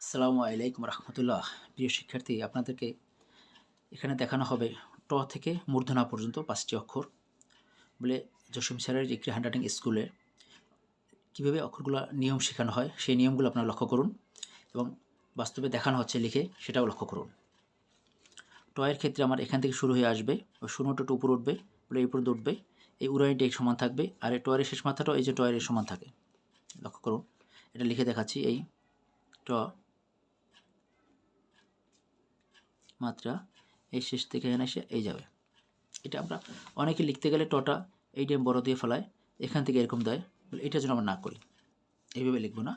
আসসালামু আলাইকুম রহমতুল্লাহ। প্রিয় শিক্ষার্থী, আপনাদেরকে এখানে দেখানো হবে ট থেকে মূর্ধনা পর্যন্ত পাঁচটি অক্ষর। বলে জসিম স্যারের একটি হ্যান্ডরাইটিং স্কুলে কীভাবে অক্ষরগুলো নিয়ম শেখানো হয়, সেই নিয়মগুলো আপনারা লক্ষ্য করুন এবং বাস্তবে দেখানো হচ্ছে লিখে সেটাও লক্ষ্য করুন। টয়ের ক্ষেত্রে আমার এখান থেকে শুরু হয়ে আসবে, ওই শূন্যটা একটু উপরে উঠবে, বলে এই পর্যন্ত উঠবে এই উড়াইটা এই সমান থাকবে, আর এই টয়ের শেষ মাথাটাও এই যে টয়ের সমান থাকে। লক্ষ্য করুন, এটা লিখে দেখাচ্ছি এই ট মাত্রা এই শেষ থেকে এখানে এসে এই যাবে। এটা আমরা অনেকে লিখতে গেলে টটা এই টাইম বড় দিয়ে ফেলায়, এখান থেকে এরকম দেয়। এটার জন্য আমরা না করি। এইভাবে লিখব না।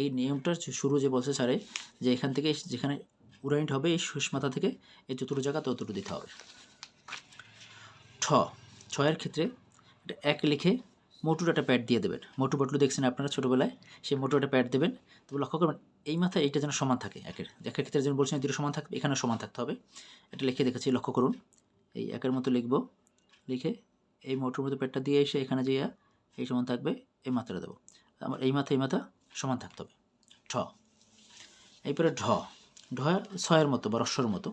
এই নিয়মটার যে শুরু যে বলছে স্যারে, যে এখান থেকে যেখানে উড়াইট হবে, এই শেষ মাথা থেকে এই চতুর্থ জায়গা ততটুকু দিতে হবে। ঠ, ছয়ের ক্ষেত্রে এটা এক লিখে মোটুর একটা প্যাড দিয়ে দেবেন। মোটু বটলু দেখছেন আপনারা ছোটোবেলায়? সেই মোটু একটা প্যাড দেবেন। তবে লক্ষ্য করবেন, এই মাথায় এইটা যেন সমান থাকে একের। একের ক্ষেত্রে যেন বলছেন দুটো সমান থাকবে এখানে সমান থাকতে হবে। এটা লিখে দেখাচ্ছি লক্ষ্য করুন। এই একের মতো লিখব। লিখে এই মোটুর মতো প্যাডটা দিয়ে এসে এখানে যেয়ে এই সমান থাকবে, এই মাত্রা দেবো। আমার এই মাথা এই মাথা সমান থাকতে হবে। ঠ। এরপরে ঢ। ঢ ছয়ের মতো বা রস্বর মতো।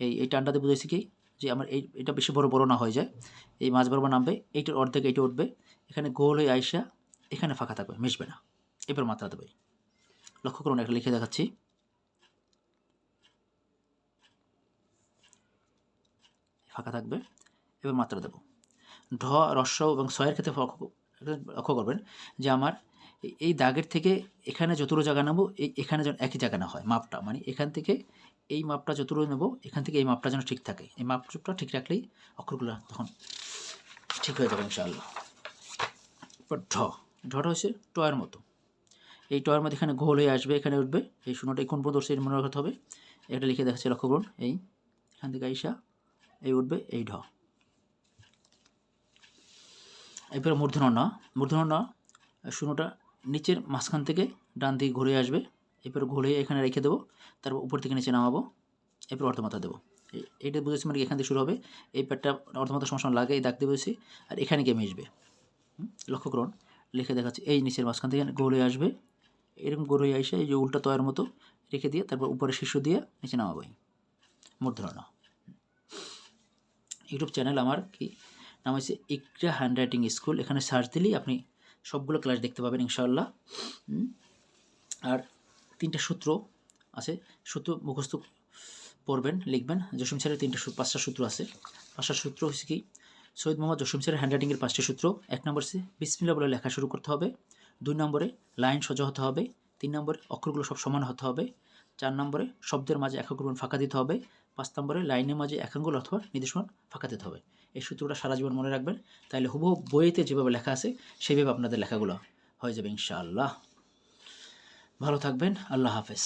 এই এই টানটাতে বুঝেছি কি? যে আমার এই, এটা বেশি বড় বড় না হয়ে যায়। এই মাছ বরাবর নামবে, এইটার অর্ধেক এইটা উঠবে। এখানে গোল হয়ে আইসা এখানে ফাঁকা থাকবে, মিশবে না। এবার মাত্রা দেবে। লক্ষ্য করুন, একটা লিখে দেখাচ্ছি। ফাঁকা থাকবে, এবার মাত্রা দেব। ঢ রস্য এবং ছয়ের ক্ষেত্রে লক্ষ্য করবেন যে আমার এই- দাগের থেকে এখানে যতটুকু জায়গা নেব, এই এখানে যেন একই জায়গা না হয়, মাপটা। মানে এখান থেকে এই মাপটা যতটুকু নেব, এখান থেকে এই মাপটা যেন ঠিক থাকে। এই মাপটা ঠিক রাখলেই অক্ষরগুলো তখন ঠিক হয়ে যাবে, ইনশাআল্লাহ। এরপর ঢ। ঢটা হচ্ছে টয়ের মতো। এই টয়ের মধ্যে এখানে গোল হয়ে আসবে, এখানে উঠবে। এই শূন্যটা কোন পর্যন্ত উঠছে মনে রাখতে হবে। এটা লিখে দেখাচ্ছে লক্ষ্য করুন এই, এখান থেকে আইসা এই উঠবে, এই ঢ। এরপরে মূর্ধন্য ন মূর্ধন্য ন শূন্যটা নিচের মাঝখান থেকে ডান দিকে ঘুরে আসবে। এরপর ঘুরে এখানে রেখে দেবো। তারপর উপর থেকে নিচে নামাবো। এরপর অর্ধমাথা দেবো। এই- এইটা বুঝেছি মানে এখান থেকে শুরু হবে। এই প্যাটটা অর্ধমাথা সমস্যা লাগে, এই দাগ দিয়ে বুঝেছি আর এখানে গিয়ে মিশবে? লক্ষ্য করুন, লিখে দেখাচ্ছে, এই নিচের মাঝখান থেকে ঘুরে আসবে। এরকম ঘুরে আসে এই যে উল্টা তয়ের মতো রেখে দিয়ে তারপর উপরে শীর্ষ দিয়ে নিচে নামাবো এই মূর্ধন্য ইউটিউব চ্যানেল আমার কি? নাম হচ্ছে ইকরা হ্যান্ডরাইটিং স্কুল। এখানে সার্চ দিলেই আপনি সবগুলো ক্লাস দেখতে পাবেন ইনশাআল্লাহ। হুম? আর তিনটা সূত্র আছে। সূত্র মুখস্থ পড়বেন, লিখবেন। জসিম স্যারের তিনটা পাঁচটা সূত্র আছে। পাঁচটা সূত্র হচ্ছে কি? সৈয়দ মোহাম্মদ জসিম স্যারের হ্যান্ডরাইটিংয়ের পাঁচটি সূত্র, এক নম্বর সে বিসমিল্লা বলে লেখা শুরু করতে হবে, দুই নম্বরে লাইন সোজা হতে হবে, তিন নম্বরে অক্ষরগুলো সব সমান হতে হবে, চার নম্বরে শব্দের মাঝে এক আঙ্গুল ফাঁকা দিতে হবে, পাঁচ নম্বরে লাইনের মাঝে এক আঙ্গুল অথবা নির্দেশমান ফাঁকা দিতে হবে। এই সূত্রটা সারা জীবন মনে রাখবেন তাহলে হুবহু বইয়েতে যেভাবে লেখা আছে, সেইভাবে আপনাদের লেখাগুলো হয়ে যাবে ইনশাআল্লাহ। ভালো থাকবেন, আল্লাহ হাফেজ।